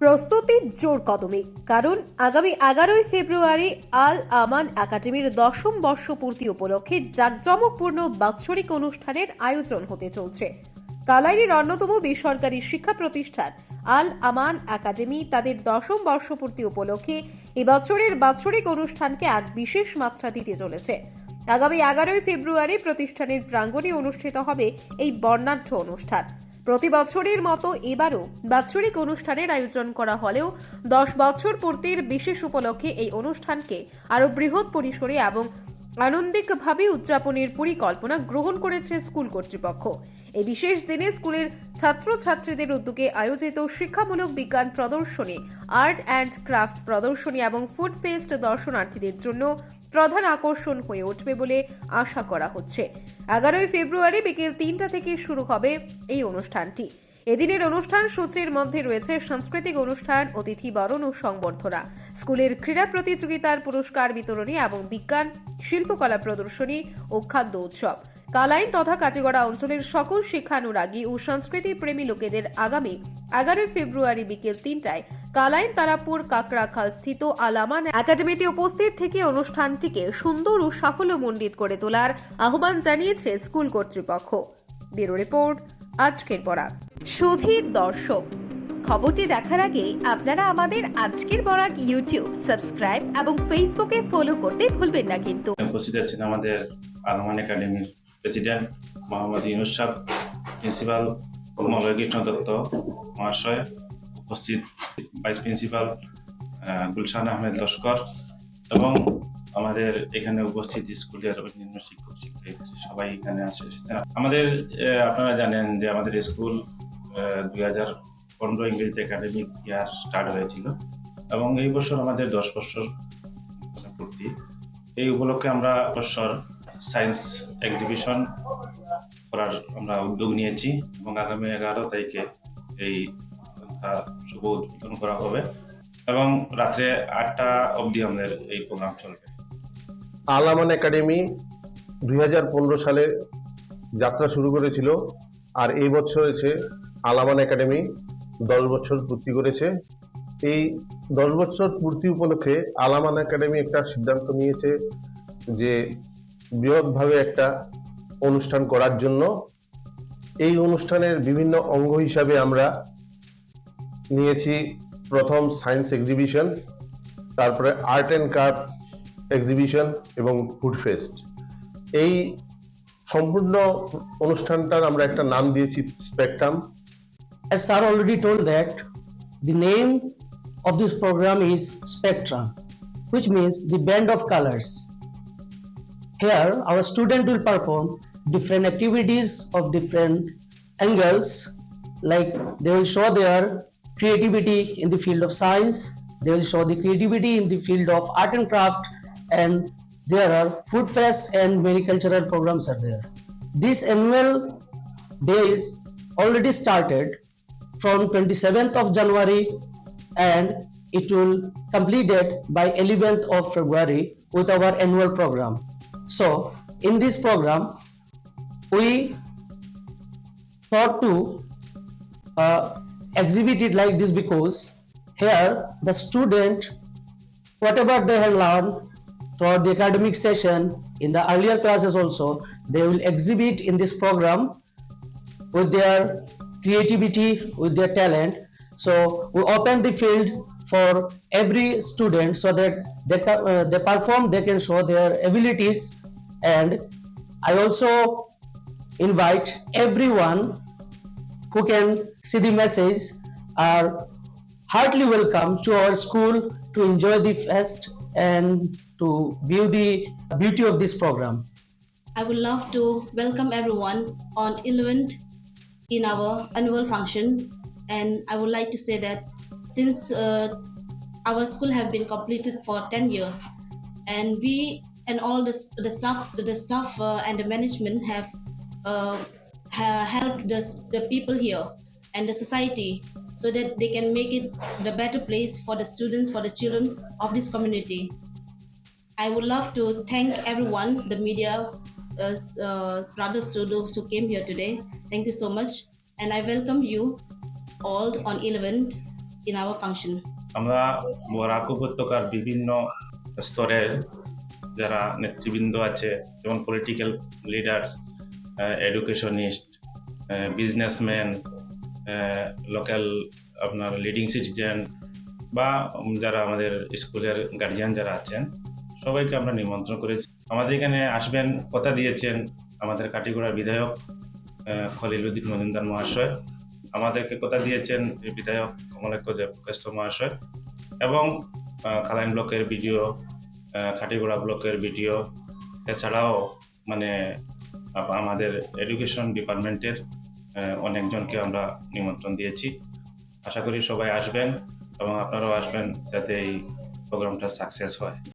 প্রস্তুতি জোর কদমে, কারণ আগামী এগারোই ফেব্রুয়ারি আল আমান একাডেমির দশম বর্ষপূর্তি উপলক্ষে জাঁকজমকপূর্ণ বাৎসরিক অনুষ্ঠানের আয়োজন হতে চলছে। কালাইয়ের অন্যতম বেসরকারি শিক্ষা প্রতিষ্ঠান আল আমান একাডেমি তাদের দশম বর্ষপূর্তি উপলক্ষে এবছরের বাৎসরিক অনুষ্ঠানকে এক বিশেষ মাত্রা দিতে চলেছে। আগামী এগারোই ফেব্রুয়ারি প্রতিষ্ঠানের প্রাঙ্গণে অনুষ্ঠিত হবে এই বর্ণাঢ্য অনুষ্ঠান। প্রতি বছরের মতো এবারও বাৎসরিক অনুষ্ঠানের আয়োজন করা হলেও দশ বছর পূর্তির বিশেষ উপলক্ষে এই অনুষ্ঠানকে আরও বৃহৎ পরিসরে এবং আনন্দিকভাবে উদযাপনের পরিকল্পনা গ্রহণ করেছে স্কুল কর্তৃপক্ষ। এই বিশেষ দিনে স্কুলের ছাত্রছাত্রীদের উদ্যোগে আয়োজিত শিক্ষামূলক বিজ্ঞান প্রদর্শনী, আর্ট অ্যান্ড ক্রাফট প্রদর্শনী এবং ফুড ফেস্ট দর্শনার্থীদের জন্য প্রধান আকর্ষণ হয়ে উঠবে বলে আশা করা হচ্ছে। এগারোই ফেব্রুয়ারি বিকেল তিনটা থেকে শুরু হবে এই অনুষ্ঠানটি। এদিনের অনুষ্ঠান সূচির মধ্যে রয়েছে সাংস্কৃতিক অনুষ্ঠান, অতিথি বরণ ও সংবর্ধনা। স্কুলের ক্রীড়া প্রতিযোগিতার পুরস্কার বিতরণী এবং বিজ্ঞান, শিল্পকলা প্রদর্শনী ও খাদ্য উৎসব। কালাইন তথা কাটিগড়া অঞ্চলের সকল শিক্ষানুরাগী ও সংস্কৃতি প্রেমী লোকেদের আগামী এগারোই ফেব্রুয়ারি বিকেল তিনটায় কালাইন তারাপুর কাকড়াখাল স্থিত আলামান একাডেমিতে উপস্থিত থেকে অনুষ্ঠানটিকে সুন্দর ও সাফল্যমণ্ডিত করে তোলার আহ্বান জানিয়েছে স্কুল কর্তৃপক্ষ। ব্যুরো রিপোর্ট, আজকের বরাক সুধীর দর্শক, খবরটি দেখার আগে আপনারা আমাদের আজকের বরাক ইউটিউব, সাবস্ক্রাইব এবং ফেসবুকে ফলো করতে ভুলবেন না কিন্তু। উপস্থিত আছেন আমাদের আলমান একাডেমির প্রেসিডেন্ট মোহাম্মদ ইউনুস সাহ প্রিন্সিপাল কৃষ্ণ দত্ত মহাশয় উপস্থিত, ভাইস প্রিন্সিপাল গুলশান আহমেদ লস্কর এবং আমাদের এখানে উপস্থিত স্কুলের অন্যান্য শিক্ষক শিক্ষিকা সবাই এখানে আসে। আমাদের আপনারা জানেন যে আমাদের স্কুল দুই হাজার পনেরো ইংরেজি একাডেমিক ইয়ার স্টার্ট হয়েছিল এবং এই বছর আমাদের দশ বছর পূর্তি। এই উপলক্ষে আমরা বছর সায়েন্স এক্সিবিশন করার আমরা উদ্যোগ নিয়েছি এবং আগামী এগারো তারিখে এই শুভ উদ্বোধন করা হবে এবং রাত্রে আটটা অবধি আমাদের এই প্রোগ্রাম চলবে। আলামান একাডেমি দু হাজার পনেরো সালে যাত্রা শুরু করেছিল আর এই বছর হয়েছে আলামান একাডেমি দশ বছর পূর্তি করেছে। এই দশ বছর পূর্তি উপলক্ষে আলামান একাডেমি একটা সিদ্ধান্ত নিয়েছে যে বৃহৎভাবে একটা অনুষ্ঠান করার জন্য। এই অনুষ্ঠানের বিভিন্ন অঙ্গ হিসাবে আমরা নিয়েছি প্রথম সায়েন্স এক্সিবিশন তারপরে আর্ট অ্যান্ড ক্রাফট এক্সিবিশন এবং ফুড ফেস্ট। এই সম্পূর্ণ অনুষ্ঠানটার আমরা একটা নাম দিয়েছি spectrum. As sir already told that the name of this program is Spectrum, which means the band of colors. Here, our student will perform different activities of different angles, like they will show their creativity in the field of science, they will show the creativity in the field of art and craft, and there are food fest and many cultural programs are there. This annual days already started from 27th of January and it will completed by 11th of February with our annual program. So in this program, we thought to uh, exhibit it like this because here the student, whatever they have learned throughout the academic session in the earlier classes also, they will exhibit in this program with their creativity, with their talent. So we open the field for every student so that they, uh, they perform, they can show their abilities. And I also invite everyone who can see the message are heartily welcome to our school to enjoy the fest and to view the beauty of this program. I would love to welcome everyone on 11th in our annual function and I would like to say that since uh, our school have been completed for 10 years and we and all the, s- the staff the staff uh, and the management have uh, ha- helped the, s- the people here and the society so that they can make it the better place for the students for the children of this community I would love to thank everyone, the media, uh, s- uh, brothers to those who came here today. Thank you so much. And I welcome you all on 11th in our function. আমরা বরাক উপত্যকার বিভিন্ন স্তরের যারা নেতৃবৃন্দ আছে যেমন political leaders educationist businessman local আপনার leading citizen বা যারা আমাদের স্কুলের গার্জিয়ান যারা আছেন সবাইকে আমরা নিমন্ত্রণ করেছি। আমাদের এখানে আসবেন কথা দিয়েছেন আমাদের কাটিগড়ার বিধায়ক খলিলুদ্দিন মজুমদার মহাশয়। আমাদেরকে কথা দিয়েছেন বিধায়ক কমলাক্ষ দেবকাস্ত মহাশয় এবং আহ, খালাইন ব্লকের ভিডিও খাটিগোড়া ব্লকের ভিডিও এছাড়াও মানে আমাদের এডুকেশন ডিপার্টমেন্টের অনেকজনকে আমরা নিমন্ত্রণ দিয়েছি। আশা করি সবাই আসবেন এবং আপনারাও আসবেন যাতে এই প্রোগ্রামটা সাকসেস হয়।